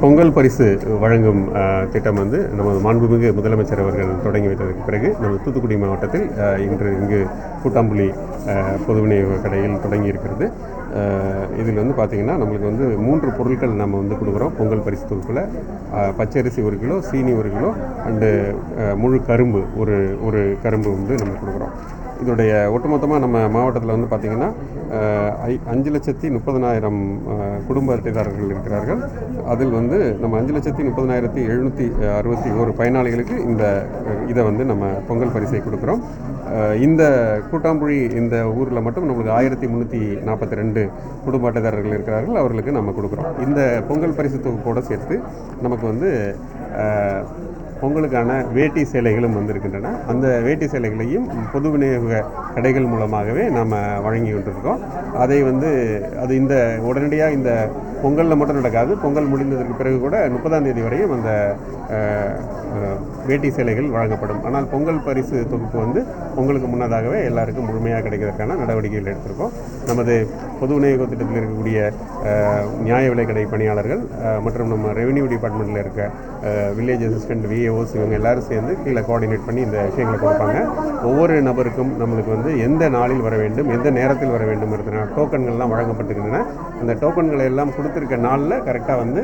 பொங்கல் பரிசு வழங்கும் திட்டம் வந்து நமது மாண்புமிகு முதலமைச்சர் அவர்கள் தொடங்கி வைத்ததற்கு பிறகு நமது தூத்துக்குடி மாவட்டத்தில் இன்று இங்கு கூட்டாம்புலி அஹ், பொது விநியோக கடையில் தொடங்கி இருக்கிறது. இதில் வந்து பார்த்திங்கன்னா நம்மளுக்கு வந்து மூன்று பொருட்கள் நம்ம வந்து கொடுக்குறோம். பொங்கல் பரிசு தொகுப்பில் பச்சரிசி ஒரு கிலோ சீனி ஒரு கிலோ அண்டு முழு கரும்பு ஒரு ஒரு கரும்பு வந்து நம்ம கொடுக்குறோம். இதோடைய ஒட்டுமொத்தமாக நம்ம மாவட்டத்தில் வந்து பார்த்திங்கன்னா ஐ- அஞ்சு லட்சத்தி முப்பதனாயிரம் குடும்ப அட்டைதாரர்கள் இருக்கிறார்கள். அதில் வந்து நம்ம அஞ்சு லட்சத்தி முப்பதனாயிரத்தி எழுநூற்றி அறுபத்தி ஒரு பயனாளிகளுக்கு இந்த இதை வந்து நம்ம பொங்கல் பரிசை கொடுக்குறோம். இந்த கூட்டாம்புழி இந்த ஊரில் மட்டும் நம்மளுக்கு ஆயிரத்தி முந்நூற்றி நாற்பத்தி ரெண்டு குடும்ப அட்டைதாரர்கள் இருக்கிறார்கள். அவர்களுக்கு நம்ம கொடுக்குறோம். இந்த பொங்கல் பரிசு தொகுப்போடு சேர்த்து நமக்கு வந்து பொங்கலுக்கான வேட்டி சேலைகளும் வந்திருக்கின்றன. அந்த வேட்டி சேலைகளையும் பொது விநியோக கடைகள் மூலமாகவே நாம் வழங்கி கொண்டிருக்கோம் அதை வந்து அது இந்த உடனடியாக இந்த பொங்கலில் மட்டும் நடக்காது. பொங்கல் முடிந்ததற்கு பிறகு கூட முப்பதாம் தேதி வரையும் அந்த வேட்டி சேலைகள் வழங்கப்படும். ஆனால் பொங்கல் பரிசு தொகுப்பு வந்து பொங்கலுக்கு முன்னதாகவே எல்லாருக்கும் முழுமையாக கிடைக்கிறதுக்கான நடவடிக்கைகள் எடுத்திருக்கோம். நமது பொது விநியோக திட்டத்தில் இருக்கக்கூடிய நியாய விலைக்கடை பணியாளர்கள் மற்றும் நம்ம ரெவென்யூ டிபார்ட்மெண்ட்டில் இருக்க வில்லேஜ் அசிஸ்டன்ட் விஏஓஸ் இவங்க எல்லாரும் சேர்ந்து கீழே கோஆர்டினேட் பண்ணி இந்த விஷயங்களை கொடுப்பாங்க. ஒவ்வொரு நபருக்கும் நம்மளுக்கு வந்து எந்த நாளில் வர வேண்டும் எந்த நேரத்தில் வர வேண்டும் இருக்கிற டோக்கன்கள்லாம் வழங்கப்பட்டுக்கின்றன அந்த டோக்கன்களை எல்லாம் கொடுத்துருக்க நாளில் கரெக்டாக வந்து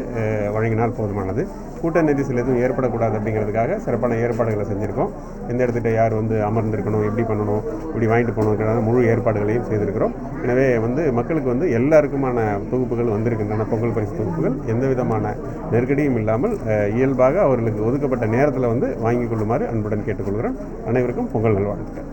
வழங்கினால் போதுமானது. கூட்ட நெரிசல் எதுவும் ஏற்படக்கூடாது அப்படிங்கிறதுக்காக சிறப்பான ஏற்பாடுகளை செஞ்சுருக்கோம். எந்த இடத்துக்கிட்ட யார் வந்து அமர்ந்திருக்கணும் எப்படி பண்ணணும் இப்படி வாங்கிட்டு போகணுங்கிறதான முழு ஏற்பாடுகளையும் செய்திருக்கிறோம். எனவே வந்து மக்களுக்கு வந்து எல்லாருக்குமான தொகுப்புகள் வந்திருக்கின்றன பொங்கல் பரிசு தொகுப்புகள். எந்த விதமான நெருக்கடியும் இல்லாமல் இயல்பாக அவர்களுக்கு ஒதுக்கப்பட்ட நேரத்தில் வந்து வாங்கிக் கொள்ளுமாறு அன்புடன் கேட்டுக்கொள்கிறோம். அனைவருக்கும் பொங்கல் நல்வாழ்த்துக்கள்.